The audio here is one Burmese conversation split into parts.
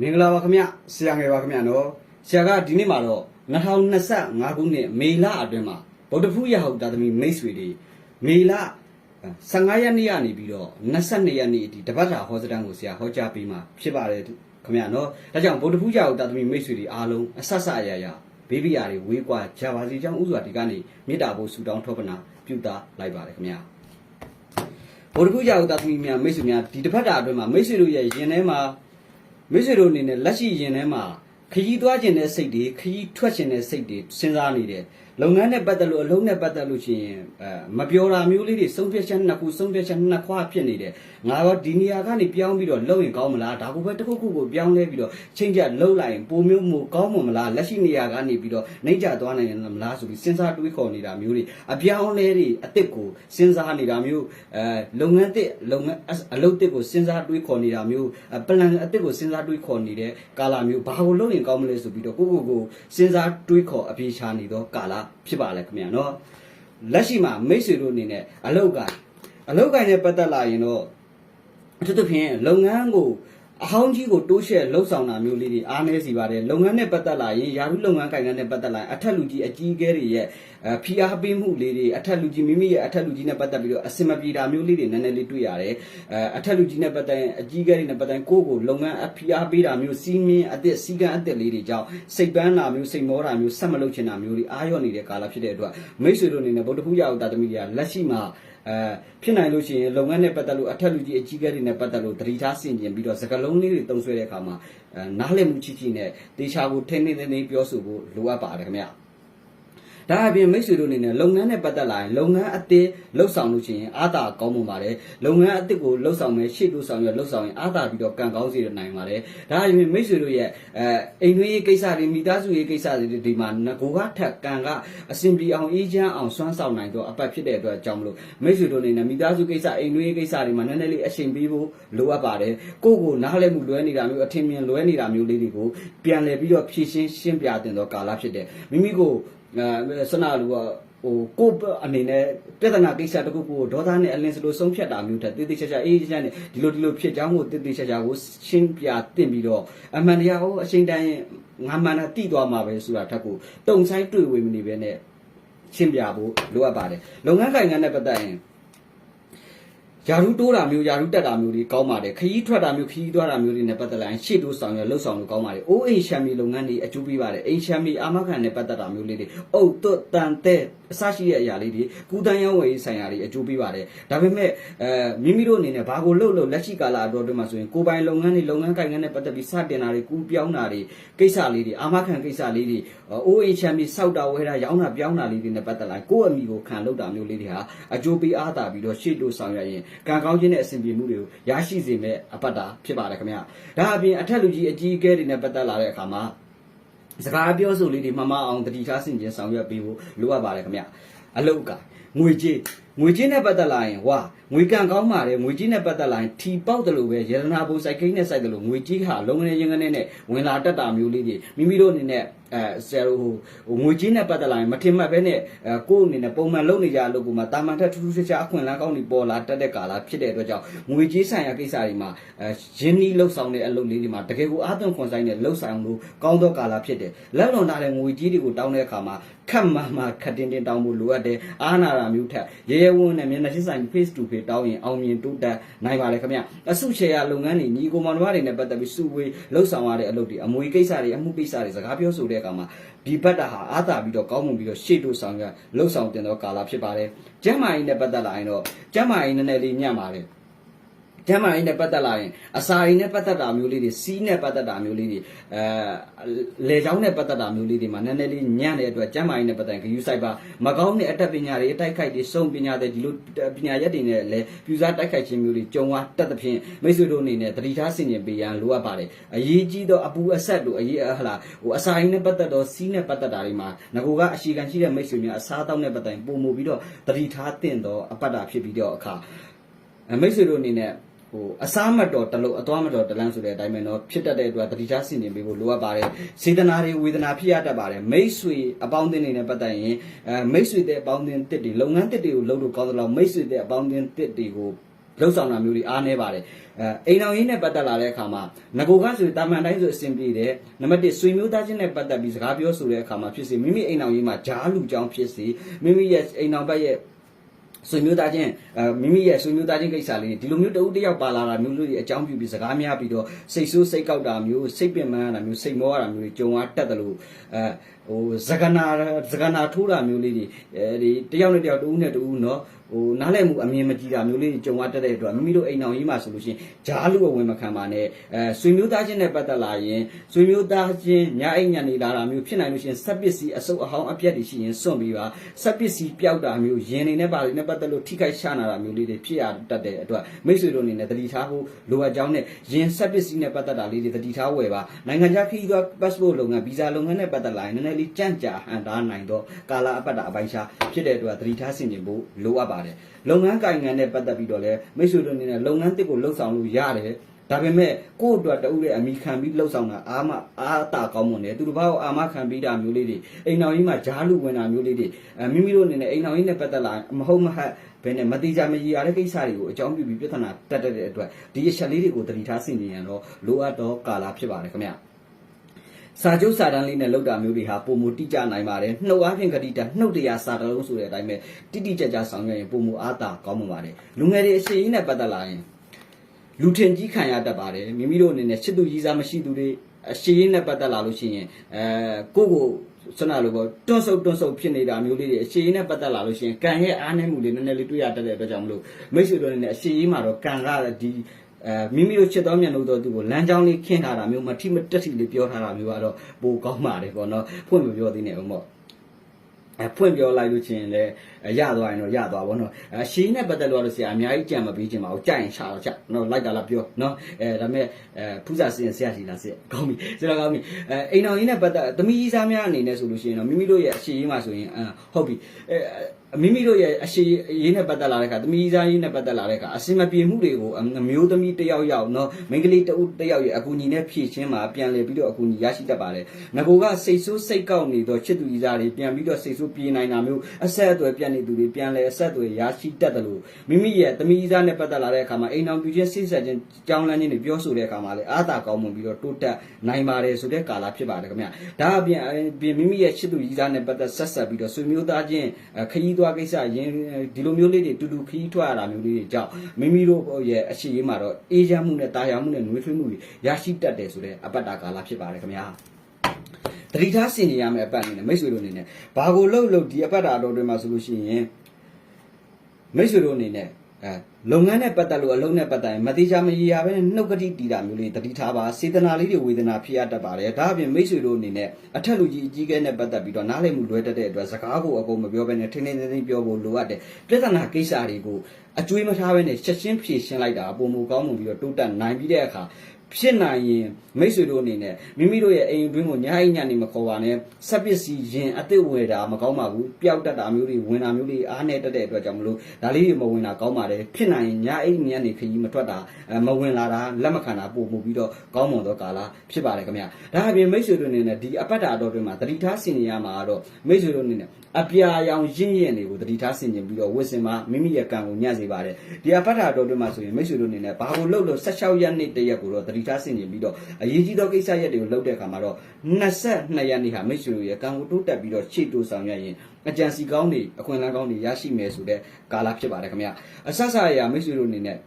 မင်္ဂလာပါခင်ဗျဆရာငယ်ပါခင်ဗျနော်ဆရာကဒီနေ့မှာတော့2025ခုနှစ်မေလအတွင်းမှာဗုဒ္ဓဖူးရဟုတ်တာသမီးမိတ်ဆွေတွေမေလ15ရက်နေ့ကနေပြီးတော့22ရက်နေ့အထိတပတ်တာဟောစတန်ကိုဆရာဟောကြားပေးမှာဖြစ်ပါတယ်ခင်ဗျနော်ဒါကြောင့်ဗုဒ္ဓဖူးရဟုတ်တာသမီးမိတ်ဆွေတွေအားလုံးအဆက်ဆက်အရာရာဘေးဘီယာတွေဝေးကွာကြပါစီကြောင်းဥစွာဒီကနေမေတ္တာဖို့ဆုတောင်းထောပနာပြုတာလိုက်ပါတယ်ခင်ဗျာဗုဒ္ဓဂုကြောက်တာသမီးများမိတ်ဆွေများဒီတစ်ဖက်တာအတွင်းမှာမိတ်ဆွေတို့ရဲ့ရင်ထဲမှာ မိတ်ဆွေတို့အနေနဲ့လက်ရှိရင်ထဲမှာခရီးသွားခြင်းတဲ့စိတ်တွေခရီးထွက်ခြင်းတဲ့စိတ်တွေစဉ်းစားနေတယ် လုပ်ငန်းနဲ့ပတ်သက်လို့အလုံးနဲ့ပတ်သက်လို့ရှိရင်အဲမပြောတာမျိုးလေးတွေဆုံးဖြတ်ချက်နှစ်ခုဆုံးဖြတ်ချက်နှစ်ခွာဖြစ်နေတယ်ငါတော့ဒီနေရာကနေပြောင်းပြီးတော့လုပ်ရင်ကောင်းမလားဒါကိုပဲတစ်ခုခုကိုပြောင်းလဲပြီးတော့ချိန်ချက်လှုပ်လိုက်ရင်ပုံမျိုးမို့ကောင်းမလားလက်ရှိနေရာကနေပြီးတော့နှိမ့်ကြသွားနိုင်ရင်မလားဆိုပြီးစဉ်းစားတွေးခေါ်နေတာမျိုးတွေအပြောင်းလဲတွေအစ်စ်ကိုစဉ်းစားနေတာမျိုးအဲလုပ်ငန်းတစ်လုပ်ငန်းအလုပ်တစ်ကိုစဉ်းစားတွေးခေါ်နေတာမျိုးပလန်အစ်စ်ကိုစဉ်းစားတွေးခေါ်နေတဲ့ကာလမျိုးဘာကိုလုပ်ရင်ကောင်းမလဲဆိုပြီးတော့ကိုကိုကိုစဉ်းစားတွေးခေါ်အပြေရှာနေတော့ကာလဖြစ်ပါလေခင်ဗျာနော်လက်ရှိမှာမိတ်ဆွေတို့အနေနဲ့အလုပ်ကအလုပ်ကိုင်းနဲ့ပတ်သက်လာရင်တော့အထူးသဖြင့်လုပ်ငန်းကို အဟောင်းကြီးကိုတိုးရှဲလှုပ်ဆောင်တာမျိုးလေးတွေအားနည်းစီပါတယ်လုပ်ငန်းနဲ့ပတ်သက်လာရင်ယာရုလုပ်ငန်းကိုင်ငန်းနဲ့ပတ်သက်လာရင်အထက်လူကြီးအကြီးအကဲတွေရဲ့အဲဖိအားပေးမှုလေးတွေအထက်လူကြီးမိမိရဲ့အထက်လူကြီးနဲ့ပတ်သက်ပြီးတော့အစင်မပြေတာမျိုးလေးတွေနည်းနည်းလေးတွေ့ရတယ်အဲအထက်လူကြီးနဲ့ပတ်သက်ရင်အကြီးအကဲတွေနဲ့ပတ်သက်ရင်ကိုယ့်ကိုလုပ်ငန်းအဖိအားပေးတာမျိုးစီးမင်းအသစ်စီကံအသစ်လေးတွေကြောင့်စိတ်ပန်းတာမျိုးစိတ်မောတာမျိုးဆက်မလုပ်ချင်တာမျိုးတွေအားရော့နေတဲ့ကာလဖြစ်တဲ့အတွက်မိတ်ဆွေတို့အနေနဲ့ဗုဒ္ဓဖူးရအောင်တာသမီးတွေကလက်ရှိမှာ အဲဖြစ်နိုင်လို့ရှိရင်လုပ်ငန်းနဲ့ပတ်သက်လို့အထက်လူကြီးအကြီးအကဲတွေနဲ့ပတ်သက်လို့သတိထားဆင်ခြင်ပြီးတော့စကလုံးလေးတွေတုံးဆွဲတဲ့အခါမှာအဲနားလည်မှုချီချီနဲ့တေချာကိုထိန်းထိန်းသိမ်းသိမ်းပြောဆိုဖို့လိုအပ်ပါတယ်ခင်ဗျာ ဒါအပြင်မိတ်ဆွေတို့အနေနဲ့လုပ်ငန်းနဲ့ပတ်သက်လာရင်လုပ်ငန်းအသစ်လှုပ်ဆောင်လို့ရှိရင်အားသာကောင်းမွန်ပါတယ်လုပ်ငန်းအသစ်ကိုလှုပ်ဆောင်မယ်ရှေ့လို့ဆောင်ရလှုပ်ဆောင်ရင်အားသာပြီးတော့ကံကောင်းစေနိုင်ပါတယ်ဒါအပြင်မိတ်ဆွေတို့ရဲ့အဲအိမ်တွင်းရေးကိစ္စတွေမိသားစုရေးကိစ္စတွေဒီမှာငကိုကထက်ကံကအစဉ်ပြေအောင်အေးချမ်းအောင်စွမ်းဆောင်နိုင်တော့အပတ်ဖြစ်တဲ့အတွက်ကြောင့်မလို့မိတ်ဆွေတို့အနေနဲ့မိသားစုကိစ္စအိမ်တွင်းရေးကိစ္စတွေမှာနည်းနည်းလေးအချိန်ပေးဖို့လိုအပ်ပါတယ်ကိုယ့်ကိုနားလည်မှုလွဲနေတာမျိုးအထင်မြင်လွဲနေတာမျိုးလေးတွေကိုပြန်လည်ပြီးတော့ဖြည့်ရှင်းရှင်းပြတင်တော့ကာလဖြစ်တယ်မိမိကို အဲစနလူကဟိုကိုယ့်အနေနဲ့ပြဿနာကိစ္စတစ်ခုခုကိုဒေါသနဲ့အလင်းစလို့ဆုံးဖြတ်တာမျိုးတက်တိတိကျကျအေးချမ်းနဲ့ဒီလိုဒီလိုဖြစ်ကြောင်းကိုတိတိကျကျကိုရှင်းပြတင်ပြီးတော့အမှန်တရားကိုအချိန်တိုင်းငါမှန်တာတိသွားမှာပဲဆိုတာထက်ကိုတုံဆိုင်တွေ့ဝေမနေပဲနဲ့ရှင်းပြဖို့လိုအပ်ပါတယ်လုပ်ငန်းကိုင်ငန်းနဲ့ပတ်သက်ရင် ယာရုတိုးတာမျိုးယာရုတက်တာမျိုးတွေကောင်းပါတယ်ခရီးထွက်တာမျိုးခရီးသွားတာမျိုးတွေနဲ့ပတ်သက်လာရင်ရှေ့တိုးဆောင်ရလှုပ်ဆောင်လို့ကောင်းပါတယ်အိုးအိမ်ရှမ်းမီလုပ်ငန်းတွေအကျိုးပေးပါတယ်အိမ်ရှမ်းမီအာမခံနဲ့ပတ်သက်တာမျိုးလေးတွေအုတ်သွတ်တန်တဲ့အစရှိတဲ့အရာလေးတွေကုတန်းရောင်းဝယ်ရေးဆိုင်ရာတွေအကျိုးပေးပါတယ်ဒါပေမဲ့အဲမိမိတို့အနေနဲ့ဘာကိုလှုပ်လို့လက်ရှိကာလအတော်အတွင်းမှာဆိုရင်ကိုယ်ပိုင်လုပ်ငန်းတွေလုပ်ငန်းကိုင်ငန်းနဲ့ပတ်သက်ပြီးစတင်တာတွေကူးပြောင်းတာတွေကိစ္စလေးတွေအာမခံကိစ္စလေးတွေအိုးအိမ်ရှမ်းမီစောက်တာဝဲတာရောင်းတာပြောင်းတာလေးတွေနဲ့ပတ်သက်လာကိုယ့်အမိကိုခံလုပ်တာမျိုးလေးတွေဟာအကျိုးပေးအားတာပြီးတော့ရှေ့တိုးဆောင်ရရင်ကံကောင်းခြင်းနဲ့အဆင်ပြေမှုတွေကိုရရှိစေမဲ့အပတ်တာဖြစ်ပါတယ်ခင်ဗျာဒါအပြင်အထက်လူကြီးအကြီးအကဲတွေနဲ့ပတ်သက်လာတဲ့အခါမှာစကားပြောဆိုလေးတွေမှမအောင်တတိထားဆင်ခြင်ဆောင်ရွက်ပေးဖို့လိုအပ်ပါတယ်ခင်ဗျာအလုတ်ကငွေကြေးငွေကြေးနဲ့ပတ်သက်လာရင်ဝါငွေကံကောင်းပါတယ်ငွေကြေးနဲ့ပတ်သက်လာရင်ထီပေါက်တယ်လို့ပဲရတနာဘူစိုက်ကိန်းနဲ့စိုက်တယ်လို့ငွေကြေးဟာလုံးငနေရင်ငနေနဲ့ဝင်လာတတ်တာမျိုးလေးတွေမိမိတို့အနေနဲ့အဲဆရာတို့ဟိုငွေကြေးနဲ့ပတ်သက်လာရင်မထင်မှတ်ပဲနဲ့အဲကိုယ့်အနေနဲ့ပုံမှန်လုပ်နေကြအလုပ်ကမှတာမန်ထက်ထူးထူးခြားခြားအခွင့်အလမ်းကောင်းတွေပေါ်လာတတ်တဲ့ကာလဖြစ်တဲ့အတွက်ကြောင့်ငွေကြေးဆိုင်ရာကိစ္စတွေမှာအဲရင်းနှီးလှုပ်ဆောင်တဲ့အလုပ်လေးတွေမှာတကယ်ကိုအာသွန်ခွန်ဆိုင်နဲ့လှုပ်ဆောင်လို့ကောင်းသောကာလဖြစ်တယ်လက်လွန်ထားတဲ့ငွေကြေးတွေကိုတောင်းတဲ့အခါမှာခက်မှမှခက်တင်တင်တောင်းဖို့လိုအပ်တယ်အားနာတာမျိုးထက်ရဲရဲဝံ့နဲ့မျက်နှာချင်းဆိုင် face to face တောင်းရင်အောင်မြင်တိုးတက်နိုင်ပါလေခင်ဗျအစုရှယ်ယာလုပ်ငန်းတွေညီကိုမောင်နှမတွေနဲ့ပတ်သက်ပြီးစုဝေးလှုပ်ဆောင်ရတဲ့အလုပ်တွေအမွေကိစ္စတွေအမှုကိစ္စတွေစကားပြောဆိုတဲ့အခါမှာဒီဘက်တာဟာအားသာပြီးတော့ကောင်းမွန်ပြီးတော့ရှေ့တို့ဆောင်ရလှုပ်ဆောင်တင်တော့ကာလဖြစ်ပါတယ်ကျမ်းမာရေးနဲ့ပတ်သက်လာရင်တော့ကျမ်းမာရေးနည်းနည်းလေးညံ့ပါတယ် ကျမ်းမာရေးနဲ့ပတ်သက်လာရင်အစာရည်နဲ့ပတ်သက်တာမျိုးလေးတွေစီးနဲ့ပတ်သက်တာမျိုးလေးတွေအဲလေချောင်းနဲ့ပတ်သက်တာမျိုးလေးတွေမှာနည်းနည်းလေးညံ့တဲ့အတွက်ကျမ်းမာရေးနဲ့ပတ်သက်ရင်ဂယူဆိုင်ပါမကောင်းတဲ့အတတ်ပညာတွေအတိုက်ခိုက်တွေစုံပညာတွေဒီလိုပညာရက်တွေနဲ့လည်းပြူစားတိုက်ခိုက်ခြင်းမျိုးတွေကြုံဝါတက်တဲ့ဖြင့်မိတ်ဆွေတို့အနေနဲ့တတိထားဆင်ခြင်ပေးရန်လိုအပ်ပါတယ်အရေးကြီးသောအပူအဆက်တို့အရေးဟလာဟိုအစာရည်နဲ့ပတ်သက်တော့စီးနဲ့ပတ်သက်တာတွေမှာငကိုကအရှိခံရှိတဲ့မိတ်ဆွေများအစားအသောက်နဲ့ပတ်သက်ရင်ပုံမူပြီးတော့တတိထားတင့်တော့အပတ်တာဖြစ်ပြီးတော့အခါမိတ်ဆွေတို့အနေနဲ့ ဟိုအစားမတော်တလို့အသွားမတော်တလန်းဆိုတဲ့အတိုင်းပဲเนาะဖြစ်တတ်တဲ့အတွက်တတိချဆင်နေပေးဖို့လိုအပ်ပါတယ်စေတနာတွေဝေဒနာဖြစ်ရတတ်ပါတယ်မိတ်ဆွေအပေါင်းအသင်းတွေနဲ့ပတ်သက်ရင်အဲမိတ်ဆွေတဲ့အပေါင်းအသင်းတစ်တွေလုပ်ငန်းတစ်တွေကိုလုပ်လို့ကောင်းသလားမိတ်ဆွေတဲ့အပေါင်းအသင်းတစ်တွေကို လှုပ်ဆောင်တာမျိုးတွေအားနည်းပါတယ်အဲအိမ်အောင်ရေးနဲ့ပတ်သက်လာတဲ့အခါမှာငကိုကဆိုရင်တာမန်တိုင်းဆိုအဆင်ပြေတယ်နံပါတ်1ဆွေမျိုးသားချင်းနဲ့ပတ်သက်ပြီးစကားပြောဆိုတဲ့အခါမှာဖြစ်စေမိမိအိမ်အောင်ရေးမှာဂျားလူကြောင်းဖြစ်စေမိမိရဲ့အိမ်အောင်ဘက်ရဲ့ ဆွေမျိုးသားချင်းအဲမိမိရဲ့ဆွေမျိုးသားချင်းကိစ္စလေးတွေဒီလိုမျိုးတဦးတစ်ယောက်ပါလာတာမျိုးလေးတွေအကြောင်းပြုပြီးစကားများပြီးတော့စိတ်ဆိုးစိတ်ကောက်တာမျိုးစိတ်ပင်ပန်းတာမျိုးစိတ်မောရတာမျိုးတွေကြုံရတတ်တယ်လို့အဲဟိုဇဂနာဇဂနာထိုးတာမျိုးလေးတွေအဲဒီတယောက်နဲ့တယောက်တဦးနဲ့တဦးเนาะ ဟိုနားလည်မှုအမြင်မကြည်တာမျိုးလေးတွေကြုံရတတ်တဲ့အတွက်မိမိတို့အိမ်အောင်ကြီးမှာဆိုလို့ရှိရင်ဂျားလူအဝင်မခံပါနဲ့အဲဆွေမျိုးသားချင်းနဲ့ပတ်သက်လာရင်ဆွေမျိုးသားချင်းညာအိမ်ညာနေလာတာမျိုးဖြစ်နိုင်လို့ရှိရင်ဆက်ပစ္စည်းအစုပ်အဟောင်းအပြက်တွေရှိရင်စွန့်ပြီးပါဆက်ပစ္စည်းပျောက်တာမျိုးရင်နေနဲ့ပါနေနဲ့ပတ်သက်လို့ထိခိုက်ရှာနာတာမျိုးလေးတွေဖြစ်ရတတ်တဲ့အတွက်မိတ်ဆွေတို့အနေနဲ့တတိထားဖို့လိုအပ်ကြောင်းနဲ့ရင်ဆက်ပစ္စည်းနဲ့ပတ်သက်တာလေးတွေတတိထားဝယ်ပါနိုင်ငံခြားခရီးသွား passport လုပ်ငန်းဗီဇာလုပ်ငန်းနဲ့ပတ်သက်လာရင်နည်းနည်းလေးကြန့်ကြာဟန်တားနိုင်တော့ကာလာအပတ်တာအပိုင်းခြားဖြစ်တဲ့အတွက်တတိထားဆင်ခြင်ဖို့လိုအပ်ပါတယ်လုပ်ငန်းကိုင်ငံနဲ့ပတ်သက်ပြီးတော့လည်းမိတ်ဆွေတို့အနေနဲ့လုပ်ငန်းတစ်ကိုလှုပ်ဆောင်လို့ရတယ်ဒါပေမဲ့ကိုယ့်အတွက်တူတဲ့အမိခံပြီးလှုပ်ဆောင်တာအာမအာတာကောင်းမွန်တယ်သူတို့ဘာကိုအာမခံပြီးတာမျိုးလေးတွေအိမ်တော်ကြီးမှာဂျားလူဝင်တာမျိုးလေးတွေအဲမိမိတို့အနေနဲ့အိမ်တော်ကြီးနဲ့ပတ်သက်လာရင်မဟုတ်မဟတ်ဘယ်နဲ့မတိကြမကြီးရတဲ့ကိစ္စတွေကိုအကြောင်းပြုပြီးပြဿနာတက်တဲ့အတွက်ဒီအချက်လေးတွေကိုတတိထားဆင်ခြင်ရတော့လိုအပ်တော့ကာလာဖြစ်ပါတယ်ခင်ဗျာ စာချုပ်စာတမ်းလေးနဲ့လောက်တာမျိုးတွေဟာပုံမတိကျနိုင်ပါတယ်နှုတ်အားဖြင့်ဂတိတနှုတ်တရားစာတလုံးဆိုတဲ့အတိုင်းပဲတိတိကျကျဆောင်ရွက်ရင်ပုံမအားတာကောင်းမှာပါတယ်လူငယ်တွေအရှိန်နဲ့ပတ်သက်လာရင်လူထင်ကြီးခံရတတ်ပါတယ်မိမိတို့အနေနဲ့ချစ်သူကြီးစားမရှိသူတွေအရှိန်နဲ့ပတ်သက်လာလို့ရှိရင်အဲကိုကိုစနလိုပေါ့တွန်းဆုပ်တွန်းဆုပ်ဖြစ်နေတာမျိုးလေးတွေအရှိန်နဲ့ပတ်သက်လာလို့ရှိရင်ကံရဲ့အားနည်းမှုလေးနည်းနည်းလေးတွေ့ရတတ်တဲ့အတွက်ကြောင့်မလို့မိတ်ဆွေတို့အနေနဲ့အရှိန်မှာတော့ကံကဒီ အဲမိမိတို့ချစ်တော်မြတ်လို့တော့သူ့ကိုလမ်းကြောင်းလေးခင်းထားတာမျိုးမထိမတက်ထိလေးပြောထားတာမျိုးကတော့ပိုကောင်းပါတယ်ပေါ့နော်ဖွင့်မပြောသေးနဲ့ဦးမော့အဲဖွင့်ပြောလိုက်လို့ချင်းလည်းရသွားရင်တော့ရသွားပါတော့အဲရှင်းနဲ့ပတ်သက်လို့တော့ဆရာအများကြီးကြံမပေးချင်ပါဘူးကြိုက်ရင်ရှာတော့ချက်နော်လိုက်တာလားပြောနော်အဲဒါမဲ့အဲဖူးစာစင်ဆရာရှိလားဆရာကောင်းပြီဆရာကောင်းပြီအဲအိမ်တော်ကြီးနဲ့ပတ်သက်သမီးကြီးစားများအနေနဲ့ဆိုလို့ရှိရင်တော့မိမိတို့ရဲ့အရှိကြီးမှာဆိုရင်အဟုတ်ပြီအဲ မိမိတို့ရဲ့အရှိရေးနဲ့ပတ်သက်လာတဲ့အခါသမီးစားရေးနဲ့ပတ်သက်လာတဲ့အခါအစင်မပြေမှုတွေကိုအမျိုးသမီးတစ်ယောက်ယောက်နော်မိန်းကလေးတစ်ဦးတစ်ယောက်ရဲ့အကူအညီနဲ့ဖြည့်ချင်းမှာပြန်လည်ပြီးတော့အကူအညီရရှိတတ်ပါတယ်ငကိုကစိတ်ဆိုးစိတ်ကောက်နေတော့ချစ်သူကြီးစားတွေပြန်ပြီးတော့စိတ်ဆိုးပြေနိုင်တာမျိုးအဆက်အသွယ်ပြတ်နေသူတွေပြန်လည်အဆက်အသွယ်ရရှိတတ်တယ်လို့မိမိရဲ့သမီးကြီးစားနဲ့ပတ်သက်လာတဲ့အခါမှာအိမ်အောင်ပြချင်းစိတ်ဆက်ချင်းကြောင်းလန်းချင်းတွေပြောဆိုတဲ့အခါမှာလည်းအာသာကောင်းမှုပြီးတော့တိုးတက်နိုင်ပါတယ်ဆိုတဲ့ကာလဖြစ်ပါတယ်ခင်ဗျဒါအပြင်ပြင်မိမိရဲ့ချစ်သူကြီးစားနဲ့ပတ်သက်ဆက်ဆက်ပြီးတော့ဆွေမျိုးသားချင်းခရီးသွားကိစ္စရင်းဒီလိုမျိုးလေးတွေတူတူခရီးထွက်ရတာမျိုးလေးတွေကြောင့်မိမိတို့ရဲ့အရှိရေးမှာတော့အေးချမ်းမှုနဲ့တာယာမှုနဲ့နှွေးထွေးမှုတွေရရှိတတ်တယ်ဆိုတဲ့အပတ်တာကာလဖြစ်ပါတယ်ခင်ဗျာတတိထားဆင်နေရမယ့်အပတ်အနေနဲ့မိတ်ဆွေတို့အနေနဲ့ဘာကိုလှုပ်လှုပ်ဒီအပတ်တာတော်တွေမှာဆိုလို့ရှိရင်မိတ်ဆွေတို့အနေနဲ့ အဲလုပ်ငန်းနဲ့ပတ်သက်လို့အလုပ်နဲ့ပတ်သက်ရင်မတိချာမရေရာပဲနှုတ်ကတိတီတာမျိုးလေးတတိထားပါစေတနာလေးတွေဝေဒနာဖြစ်ရတတ်ပါတယ်ဒါအပြင်မိတ်ဆွေတို့အနေနဲ့အထက်လူကြီးအကြီးကဲနဲ့ပတ်သက်ပြီးတော့နားလည်မှုလွဲတတ်တဲ့အတွက်စကားကိုအကုန်မပြောဘဲနဲ့ထင်းထင်းထင်းထင်းပြောဖို့လိုအပ်တယ်ပြဿနာကိစ္စတွေကိုအကျွေးမထားဘဲနဲ့ချက်ချင်းဖြေရှင်းလိုက်တာပုံမူကောင်းမှုပြီးတော့တိုးတက်နိုင်ပြီးတဲ့အခါ ဖြစ်နိုင်ရင်မိတ်ဆွေတို့အနေနဲ့မိမိတို့ရဲ့အိမ်တွင်းကိုညာအိညာနေမခေါ်ပါနဲ့ဆက်ပစ္စည်းရင်အစ်စ်ဝယ်တာမကောင်းပါဘူးပျောက်တတ်တာမျိုးတွေဝင်တာမျိုးတွေအားနေတတ်တဲ့အတွက်ကြောင့်မလို့ဒါလေးတွေမဝင်တာကောင်းပါတယ်ဖြစ်နိုင်ရင်ညာအိညနေခကြီးမထွက်တာမဝင်လာတာလက်မခံတာပို့မှုပြီးတော့ကောင်းမွန်သောကာလဖြစ်ပါတယ်ခင်ဗျာဒါအပြင်မိတ်ဆွေတို့အနေနဲ့ဒီအပတ်တာတော်တွင်မှာတတိထားဆင်နေရမှာတော့မိတ်ဆွေတို့အနေနဲ့အပြာရောင်ရင့်ရင့်တွေကိုတတိထားဆင်ကျင်ပြီးတော့ဝစ်စင်မှာမိမိရဲ့ကံကိုညှစေပါတယ်ဒီအပတ်တာတော်တွင်မှာဆိုရင်မိတ်ဆွေတို့အနေနဲ့ဘာကိုလှုပ်လို့16ရက်နေ့တရက်ကိုတော့တတိထားဆင်ကျင်ပြီးတော့အရေးကြီးသောကိစ္စရက်တွေကိုလှုပ်တဲ့အခါမှာတော့22ရက်နေ့ဟာမိတ်ဆွေတို့ရဲ့ကံကိုတိုးတက်ပြီးတော့ရှေ့တိုးဆောင်ရွက်ရင်အကြံစီကောင်းတွေအခွင့်အလမ်းကောင်းတွေရရှိမယ်ဆိုတဲ့ကာလဖြစ်ပါတယ်ခင်ဗျာအဆက်ဆက်ရမိတ်ဆွေတို့အနေနဲ့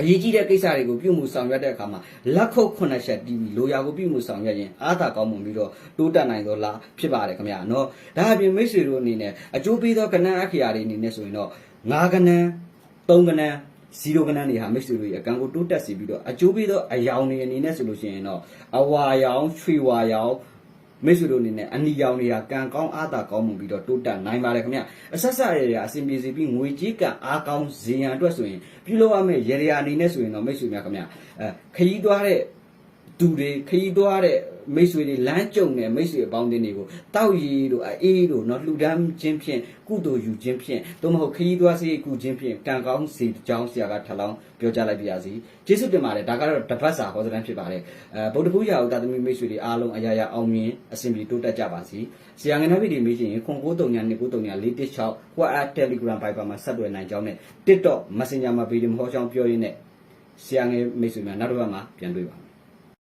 အရေးကြီးတဲ့ကိစ္စတွေကိုပြုမှုဆောင်ရွက်တဲ့အခါမှာလက်ခုပ်ခုနှစ်ချက်တီးပြီးလိုရာကိုပြုမှုဆောင်ရွက်ရင်အားသာကောင်းမှုပြီးတော့တိုးတက်နိုင်သောလားဖြစ်ပါတယ်ခင်ဗျာနော်ဒါအပြင်မိတ်ဆွေတို့အနေနဲ့အကျိုးပေးသောကဏ္ဍအခရာတွေအနေနဲ့ဆိုရင်တော့၅ကဏ္ဍ၃ကဏ္ဍ 0ကဏ္ဍတွေဟာမိတ်ဆွေတို့ရဲ့အကံကိုတိုးတက်စေပြီးတော့အကျိုးပေးသောအယောင်တွေအနေနဲ့ဆိုလို့ရှိရင်တော့အဝါရောင်ရွှေဝါရောင်မိတ်ဆွေတို့အနေနဲ့အနီရောင်တွေကကံကောင်းအားသာကောင်းမှုပြီးတော့တိုးတက်နိုင်ပါတယ်ခင်ဗျအဆက်ဆက်ရရအစဉ်ပြေစီပြီးငွေကြေးကံအားကောင်းဇေယံအတွက်ဆိုရင်ပြုလုပ်ရမယ့်ရရအနေနဲ့ဆိုရင်တော့မိတ်ဆွေများခင်ဗျအဲခရီးသွားတဲ့ သူတွေခရီးသွားတဲ့မိတ်ဆွေတွေလမ်းကြုံတဲ့မိတ်ဆွေအပေါင်းအသင်းတွေကိုတောက်ရီတို့အေးတို့နော်လှူဒန်းခြင်းဖြင့်ကုသိုလ်ယူခြင်းဖြင့်သို့မဟုတ်ခရီးသွားစေကုခြင်းဖြင့်ကံကောင်းစီကြောင်းဆရာကထပ်လောင်းပြောကြားလိုက်ပါရစေကျေးဇူးတင်ပါတယ်ဒါကတော့တပတ်စာဟောစတန်းဖြစ်ပါတယ်အဲဗုဒ္ဓဖူးရာဟုတာသမီမိတ်ဆွေတွေအားလုံးအရာရာအောင်မြင်အစဉ်ပြေတိုးတက်ကြပါစေဆရာငယ်နာဗီဒီမေးချင်ရင်ခွန်939 239 416 WhatsApp Telegram Viber မှာဆက်သွယ်နိုင်ကြောင်းနဲ့ TikTok Messenger မှာဗီဒီယိုဟောကြောင်းပြောရင်းနဲ့ဆရာငယ်မိတ်ဆွေများနောက်တစ်ပတ်မှာပြန်တွေ့ပါမယ်